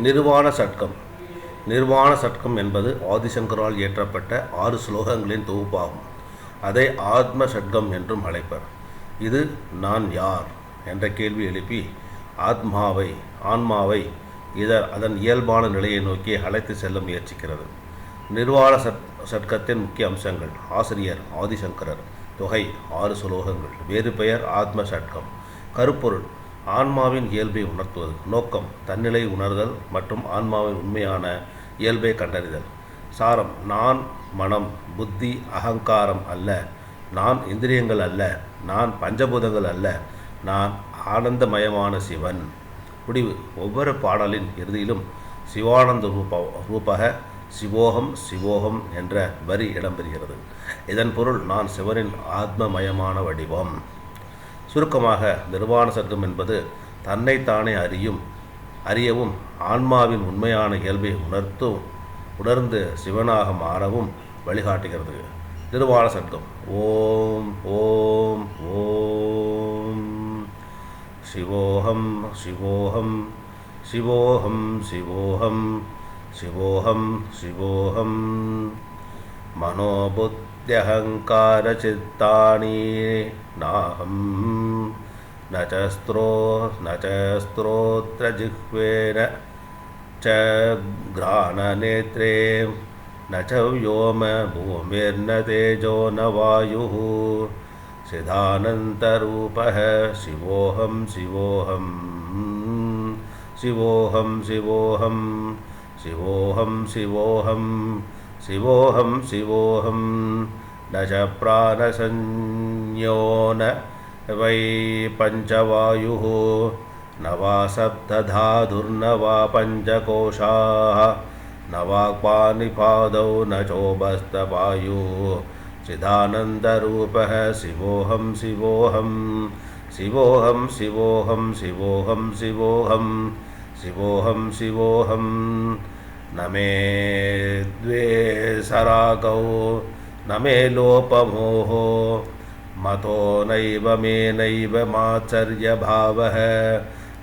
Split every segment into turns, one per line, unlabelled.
நிர்வாண சட்கம். நிர்வாண சட்கம் என்பது ஆதிசங்கரால் இயற்றப்பட்ட ஆறு ஸ்லோகங்களின் தொகுப்பாகும். அதை ஆத்ம சட்கம் என்றும் அழைப்பர். இது நான் யார்? என்ற கேள்வி எழுப்பி ஆத்மாவை ஆன்மாவை இத அதன் இயல்பான நிலையை நோக்கி அழைத்து செல்ல முயற்சிக்கிறது. நிர்வாண சட் சட்கத்தின் முக்கிய அம்சங்கள். ஆசிரியர் ஆதிசங்கரர். தொகை ஆறு சுலோகங்கள் வேறு பெயர் ஆத்ம சட்கம். கருப்பொருள் ஆன்மாவின் இயல்பை உணர்த்துவது. நோக்கம் தன்னிலை உணர்தல் மற்றும் ஆன்மாவின் உண்மையான இயல்பை கண்டறிதல். சாரம் நான் மனம் புத்தி அகங்காரம் அல்ல. நான் இந்திரியங்கள் அல்ல. நான் பஞ்சபூதங்கள் அல்ல. நான் ஆனந்தமயமான சிவன். முடிவு. ஒவ்வொரு பாடலின் இறுதியிலும் சிவானந்த ரூப ரூபக சிவோகம் சிவோகம் என்ற வரி இடம்பெறுகிறது இதன் பொருள் நான் சிவனின் ஆத்மமயமான வடிவம். சுருக்கமாக நிர்வாண சங்கம் என்பது தன்னைத்தானே அறியும் அறியவும் ஆன்மாவின் உண்மையான இயல்பை உணர்த்தும் உணர்ந்து சிவனாக மாறவும் வழிகாட்டுகிறது. நிர்வாண சங்கம். ஓம் ஓம் ஓம். சிவோகம் சிவோகம் சிவோகம் சிவோகம் சிவோகம் சிவோகம். मनोबुद्ध्यहङ्कारचित्तानि नाहं। न च न च स्त्रोत्रजिह्वेन च न च व्योम भूमिर्न तेजो न वायुः। सिदानन्तरूपः शिवोऽहं शिवोऽहं। शिवोऽहं शिवोऽहं। शिवोऽहं शिवोऽहं। शिवोऽहं शिवोऽहं न च प्राणसंज्ञो न वै पञ्चवायुः न वा सप्तधाधुर्न वा पञ्चकोशाः न वाक्पानिपादौ न चोबस्तवायुः चिदानन्दरूपः शिवोऽहं शिवोऽहं शिवोऽहं शिवोऽहं शिवोऽहं शिवोऽहं शिवोऽहं शिवोऽहम् न मे द्वेषरागौ न मे लोपमोहो मतो नैव मे नैव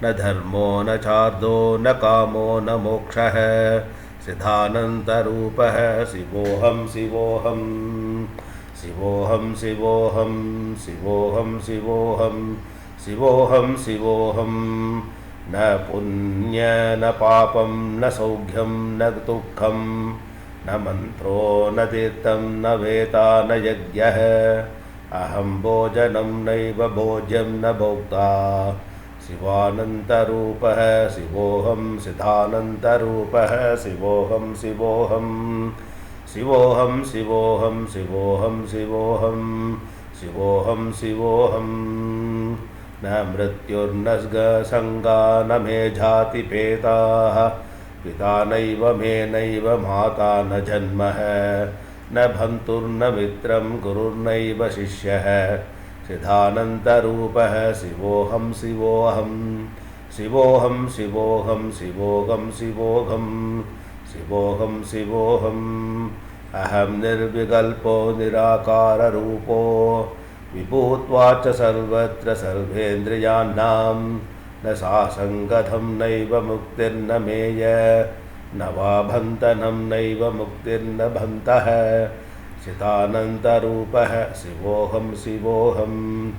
न धर्मो न चार्दो, न कामो न मोक्षः। सिद्धानन्तरूपः शिवोऽहं शिवोऽहं शिवोऽहं शिवोऽहं शिवोऽहं शिवोऽहं शिवोऽहं शिवोऽहम् न पुण्य न पापं न सौख्यं न दुःखं न मन्त्रो न तीर्थं न वेता न यज्ञः। अहं भोजनं नैव भोज्यं न भोक्ता। शिवानन्तरूपः शिवोऽहं सिधानन्तरूपः शिवोऽहं शिवोऽहं। शिवोऽहं शिवोऽहं शिवोऽहं शिवोऽहं शिवोऽहं शिवोऽहम् न मृत्युर्न संगा न मे जातिपेताः पिता नैव मे नैव माता न जन्मः। न भन्तुर्न मित्रं गुरुर्नैव शिष्यः। सिद्धानन्तरूपः शिवोऽहं शिवोऽहं। शिवोऽहं शिवोऽहं शिवोऽहं शिवोऽहं शिवोऽहं। शिवोऽहम् अहं निर्विकल्पो निराकाररूपो। विभूत्वाच्च सर्वत्र सर्वेन्द्रियाणां न सा नैव मुक्तिर्न मेय, न वा भन्तनं नैव मुक्तिर्न भन्तः। शिवोहम शिवोऽहं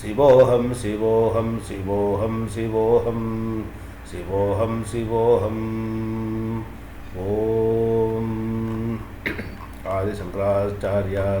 शिवोऽहं शिवोऽहं शिवोऽहं शिवोऽहं शिवोऽहं शिवोऽहं शिवोऽहम् ॐ आदिशङ्कराचार्य